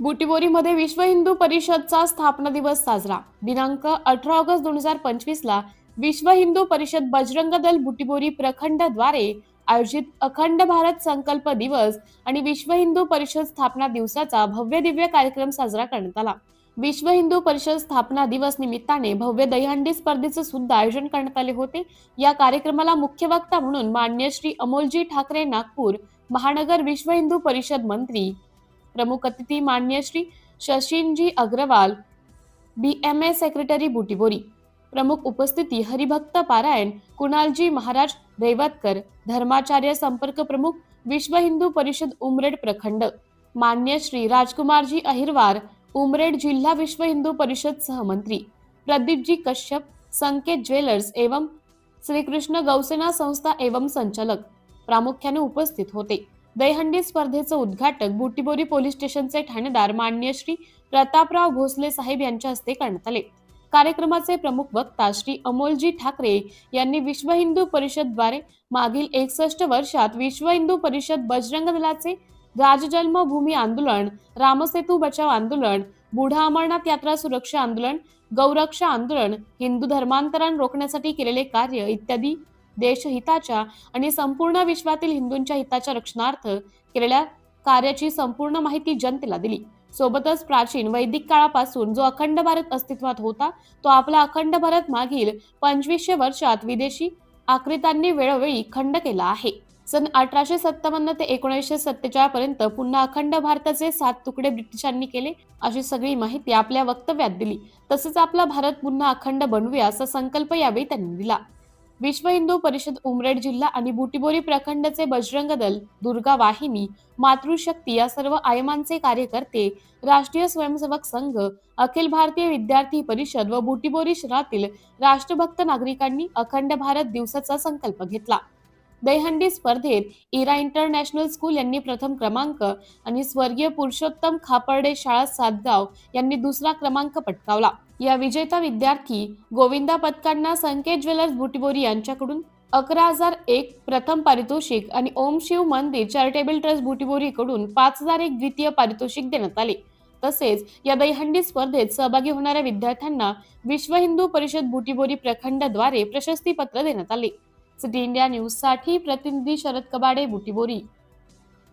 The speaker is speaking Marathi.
बुटीबोरीमध्ये विश्व हिंदू परिषदचा स्थापना दिवस साजरा. दिनांक अठरा ऑगस्ट दोन हजार पंचवीस ला विश्व हिंदू परिषद बजरंग दल बुटीबोरी प्रखंडद्वारे आयोजित अखंड भारत संकल्प दिवस आणि विश्व हिंदू परिषद स्थापना दिवसाचा भव्य दिव्य कार्यक्रम साजरा करण्यात आला. विश्व हिंदू परिषद स्थापना दिवस निमित्ताने भव्य दहीहंडी स्पर्धेचे सुद्धा आयोजन करण्यात आले होते. या कार्यक्रमाला मुख्य वक्ता म्हणून मान्य श्री अमोलजी ठाकरे नागपूर महानगर विश्व हिंदू परिषद मंत्री प्रमुख अतिथी मान्य Shri शशीनजी Agarwal B M A secretary Butibori प्रमुख उपस्थिती हरिभक्त पारायण कुणालजी महाराज रेवतकर धर्माचार्य संपर्क प्रमुख विश्व हिंदू परिषद उमरेड प्रखंड मान्य श्री राजकुमारजी अहिरवार उमरेड जिल्हा विश्व हिंदू परिषद सहमंत्री प्रदीपजी कश्यप संकेत ज्वेलर्स एवं श्रीकृष्ण गौसेना संस्था एवं संचालक प्रामुख्याने उपस्थित होते. दहीहंडी स्पर्धेचं उद्घाटक बुटीबोरी पोलीस स्टेशनचे ठाणेदार मान्य श्री प्रतापराव भोसले साहेब यांच्या हस्ते करण्यात आले. कार्यक्रमाचे प्रमुख वक्ता श्री अमोलजी ठाकरे यांनी विश्व हिंदू परिषदद्वारे मागील एकसष्ट वर्षात विश्व हिंदू परिषद बजरंग दलाचे राजजन्मभूमी आंदोलन रामसेतू बचाव आंदोलन बुढा अमरनाथ यात्रा सुरक्षा आंदोलन गौरक्षा आंदोलन हिंदू धर्मांतरण रोखण्यासाठी केलेले कार्य इत्यादी देशहिताच्या आणि संपूर्ण विश्वातील हिंदूंच्या हिताच्या रक्षणार्थ केलेल्या कार्याची संपूर्ण माहिती जनतेला दिली. सोबतच प्राचीन वैदिक काळापासून जो अखंड भारत अस्तित्वात होता तो आपला अखंड भारत मागील पंचवीसशे वर्षात विदेशी आकृतांनी वेळोवेळी खंड केला आहे. सन अठराशे सत्तावन्न ते एकोणीसशे सत्तेचाळीस पर्यंत पुन्हा अखंड भारताचे सात तुकडे ब्रिटिशांनी केले अशी सगळी माहिती आपल्या वक्तव्यात दिली. तसेच आपला भारत पुन्हा अखंड बनवूया असा संकल्प यावेळी त्यांनी दिला. विश्व हिंदू परिषद उमरेड जिल्हा आणि बुटीबोरी प्रखंडचे बजरंग दल दुर्गा वाहिनी मातृशक्ती या सर्व आयमांचे कार्यकर्ते राष्ट्रीय स्वयंसेवक संघ अखिल भारतीय विद्यार्थी परिषद व बुटीबोरी शहरातील राष्ट्रभक्त नागरिकांनी अखंड भारत दिवसाचा संकल्प घेतला. दहीहंडी स्पर्धेत इरा इंटरनॅशनल स्कूल यांनी प्रथम क्रमांक आणि स्वर्गीय पुरुषोत्तम खापर्डे शाळा सातगाव यांनी दुसरा क्रमांक पटकावला. या विजेता विद्यार्थी गोविंदा पथकांना संकेत ज्वेलर्स बुटीबोरी यांच्याकडून अकरा हजार एक प्रथम पारितोषिक आणि ओम शिव मंदिर चॅरिटेबल ट्रस्ट बुटीबोरीकडून पाच हजार एक द्वितीय पारितोषिक देण्यात आले. तसेच या दहीहंडी स्पर्धेत सहभागी होणाऱ्या विद्यार्थ्यांना विश्व हिंदू परिषद बुटीबोरी प्रखंडद्वारे प्रशस्तीपत्र देण्यात आले. सिटी इंडिया न्यूजसाठी प्रतिनिधी शरद कबाडे बुटीबोरी